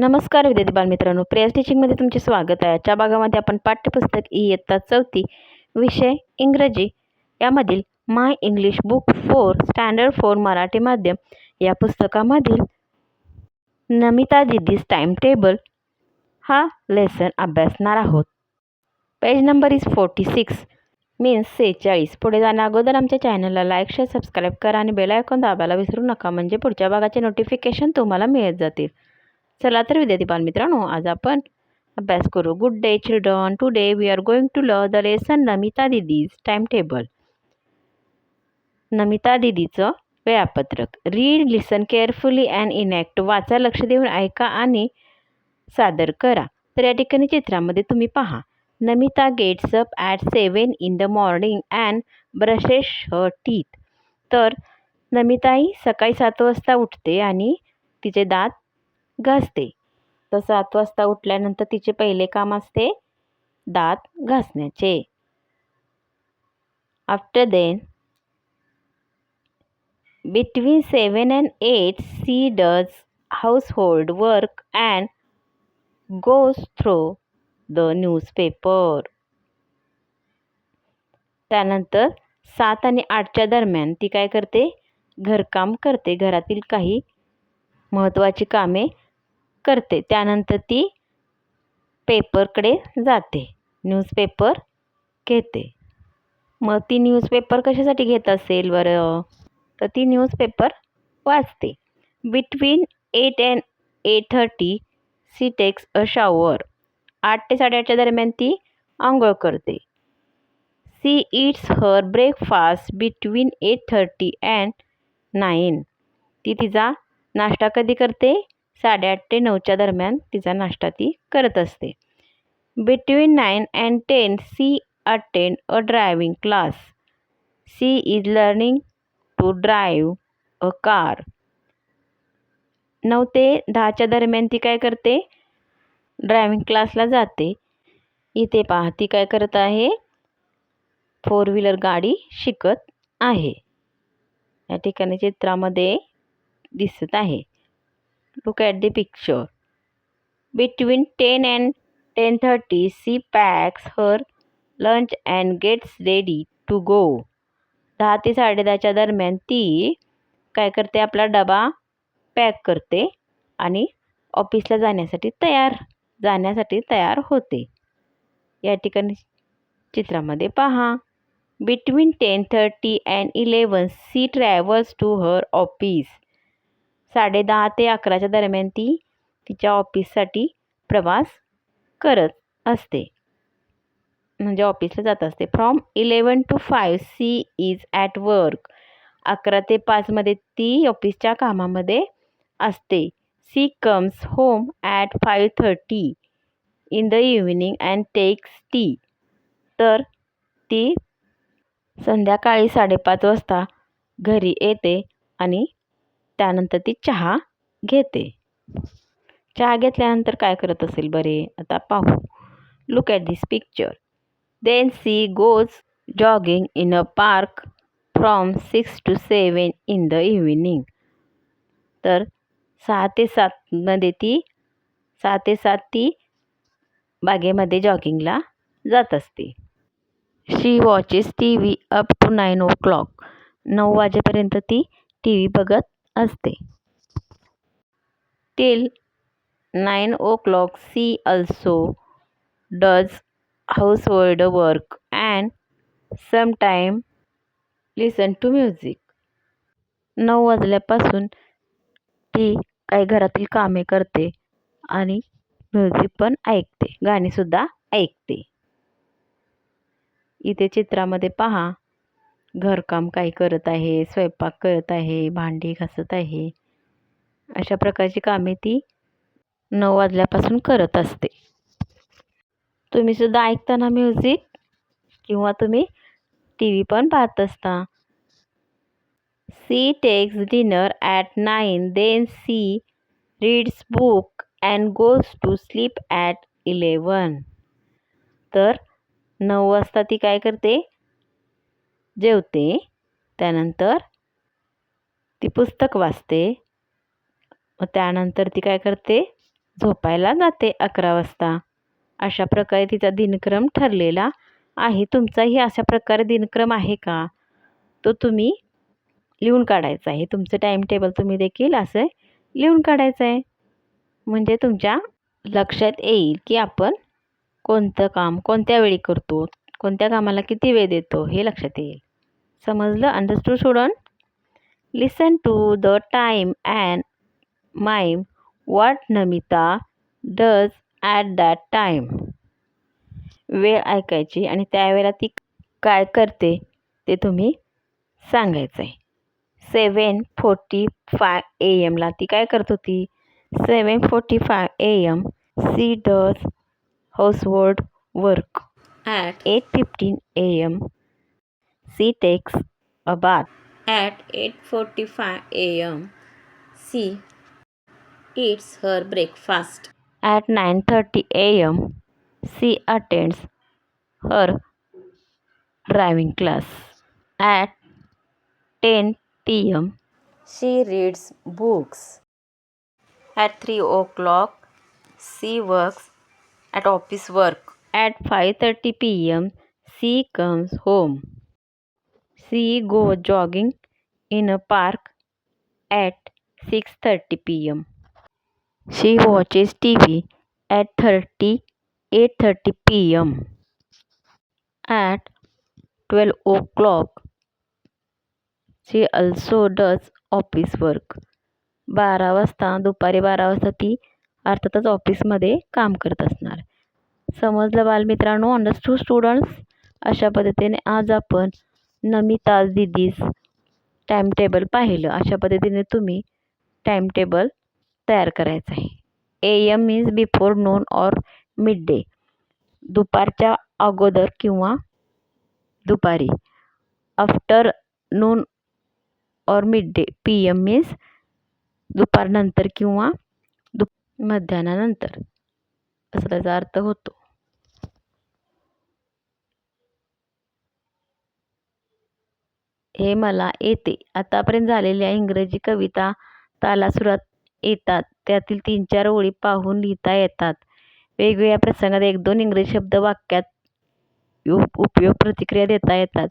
नमस्कार विद्यार्थी बालमित्रांनो. प्रेयर्स टीचिंगमध्ये तुमचे स्वागत आहे. आजच्या भागामध्ये आपण पाठ्यपुस्तक इयत्ता चौथी विषय इंग्रजी यामधील my English book four standard four Marathi माध्यम या पुस्तकामधील नमिता दिदीज टाईम टेबल हा लेसन अभ्यासणार आहोत. Page number is forty six means सेहेचाळीस. पुढे जाण्या अगोदर आमच्या चॅनलला लाईक शेअर सबस्क्राईब करा आणि बेल आयकॉन दाबायला विसरू नका. म्हणजे पुढच्या भागाचे नोटिफिकेशन तुम्हाला मिळत जातील. चला तर विद्यार्थी बालमित्रांनो आज आपण अभ्यास करू. Good day children today we are going to love the lesson Namita Didi's time table Namita दिदीचं वेळापत्रक. Read listen carefully and enact वाचा लक्ष देऊन ऐका आणि सादर करा. तर या ठिकाणी चित्रामध्ये तुम्ही पहा. Namita gets up at seven in the morning and brushes her teeth तर नमिताई सकाळी सात वाजता उठते आणि तिचे दात घासते. तर सात वाजता उठल्यानंतर तिचे पहिले काम असते दात घासण्याचे. After then between seven and eight she does household work and goes through the newspaper त्यानंतर सात आणि आठच्या दरम्यान ती काय करते? घरकाम करते. घरातील काही महत्त्वाची कामे करते. त्यानंतर ती पेपरकडे जाते. न्यूजपेपर घेते. मग ती न्यूजपेपर कशासाठी घेत असेल बरं? तर ती न्यूजपेपर वाचते. Between eight and eight thirty she takes a shower आठ ते साडेआठच्या दरम्यान ती आंघोळ करते. She eats her breakfast between eight thirty and nine ती तिचा नाश्ता कधी करते? साडेआठ ते नऊच्या दरम्यान तिचा नाश्ता ती करत असते. Between nine and ten she attend a driving class she is learning to drive a car नऊ ते दहाच्या दरम्यान ती काय करते? ड्रायव्हिंग क्लासला जाते. इथे पहा ती काय करत आहे? फोर व्हीलर गाडी शिकत आहे. या ठिकाणी चित्रामध्ये दिसत आहे. Look at the picture between ten and ten thirty she packs her lunch and gets ready to go दहा ते साडेदहाच्या दरम्यान ती काय करते? आपला डबा पॅक करते आणि ऑफिसला जाण्यासाठी तयार जाण्यासाठी तयार होते. या ठिकाणी चित्रामध्ये पहा. Between ten thirty and eleven she travels to her office साडे दहा ते अकराच्या दरम्यान ती तिच्या ऑफिससाठी प्रवास करत असते. म्हणजे ऑफिसला जात असते. From eleven to five she is at work अकरा ते पाचमध्ये ती ऑफिसच्या कामामध्ये असते. She comes home at five thirty in the evening and takes tea तर ती संध्याकाळी साडेपाच वाजता घरी येते आणि त्यानंतर ती चहा घेते. चहा घेतल्यानंतर काय करत असेल? बरे आता पाहू. Look at this picture then she goes jogging in a park from six to seven in the evening तर सहा ते सातमध्ये ती सहा ते सात ती बागेमध्ये जॉगिंगला जात असते. She watches T V up to nine o'clock नऊ वाजेपर्यंत ती टी व्ही बघत असते. Till nine o'clock she also does household work and sometime listen to music नऊ वाजल्यापासून ती काही घरातील कामे करते आणि म्युझिक पण ऐकते. गाणीसुद्धा ऐकते. इथे चित्रामध्ये पहा. घरकाम काही करत आहे स्वयंपाक करत आहे भांडी घासत आहे. अशा प्रकारची कामे ती नऊ वाजल्यापासून करत असते. तुम्हीसुद्धा सुद्धा ऐकताना म्युझिक किंवा तुम्ही टी व्ही पण पाहत असता. She takes dinner at nine then she reads book and goes to sleep at eleven तर नऊ वाजता ती काय करते? जेवते त्यानंतर ती पुस्तक वाचते. मग त्यानंतर ती काय करते? झोपायला जाते अकरा वाजता. अशा प्रकारे तिचा दिनक्रम ठरलेला आहे. तुमचाही अशा प्रकारे दिनक्रम आहे का? तो तुम्ही लिहून काढायचा आहे. तुमचं टाईम टेबल तुम्ही देखील असं लिहून काढायचं आहे. म्हणजे तुमच्या लक्षात येईल की आपण कोणतं काम कोणत्या वेळी करतो कोणत्या कामाला किती वेळ देतो हे लक्षात येईल. समजलं? Understood student listen to the time and mime what Namita does at that time वेळ ऐकायची आणि त्यावेळेला ती काय करते ते तुम्ही सांगायचं आहे सेवन फोर्टी फाय ए एमला ती काय करत होती? Seven forty five A M she does household work. At eight fifteen A M She takes a bath. At 8:45 a.m. she eats her breakfast. At 9:30 a.m. she attends her driving class. At 10 p.m. she reads books. At 3 o'clock she works at office work. At 5:30 p.m. she comes home. She go jogging in a park at six thirty P a park at T V at thirty eight thirty P 8:30 at twelve o'clock she also does office work बारा वाजता दुपारी बारा वाजता ती अर्थातच ऑफिसमध्ये काम करत असणार समजलं बालमित्रांनो अंडरस्टू स्टुडंट्स अशा पद्धतीने आज आपण नमिता दिदीस टाईम टेबल पाहिलं. अशा पद्धतीने तुम्ही टाईम टेबल तयार करायचं आहे. A M means before noon or mid day दुपारच्या अगोदर किंवा दुपारी. After noon or mid day P M means दुपारनंतर किंवा दु मध्यानानंतर. असा त्याचा अर्थ होतो. हे मला येते. आतापर्यंत झालेल्या इंग्रजी कविता तालासुरात येतात. त्यातील तीन चार ओळी पाहून लिहिता येतात. वेगवेगळ्या प्रसंगात एक दोन इंग्रजी शब्द वाक्यात उपयोग प्रतिक्रिया देता येतात.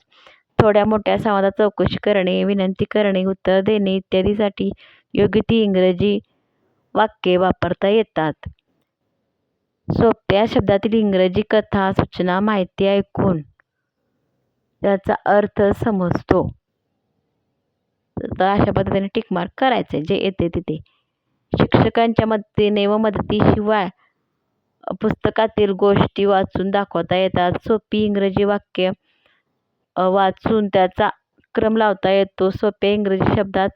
थोड्या मोठ्या संवादात चौकशी करणे विनंती करणे उत्तर देणे इत्यादीसाठी योग्य ती इंग्रजी वाक्ये वापरता येतात. सोप्या शब्दातील इंग्रजी कथा सूचना माहिती ऐकून त्याचा अर्थ समजतो. तर अशा पद्धतीने टिकमार्क करायचे जे येते तिथे. शिक्षकांच्या मदतीने व मदतीशिवाय पुस्तकातील गोष्टी वाचून दाखवता येतात. सोपी इंग्रजी वाक्य वाचून त्याचा क्रम लावता येतो. सोप्या इंग्रजी शब्दात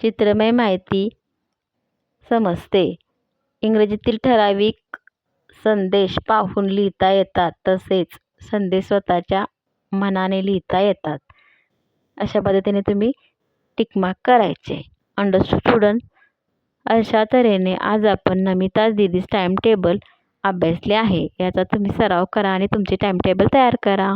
चित्रमय माहिती समजते. इंग्रजीतील ठराविक संदेश पाहून लिहिता येतात तसेच संदेश स्वतःच्या मनाने लिहिता येतात. अशा पद्धतीने तुम्ही टिकमार्क करायचे. अंडर स्टुडंट अशा तऱ्हेने आज आपण नमिता दिदीस टाईम टेबल अभ्यासले आहे. याचा तुम्ही सराव करा आणि तुमचे टाईम टेबल तयार करा.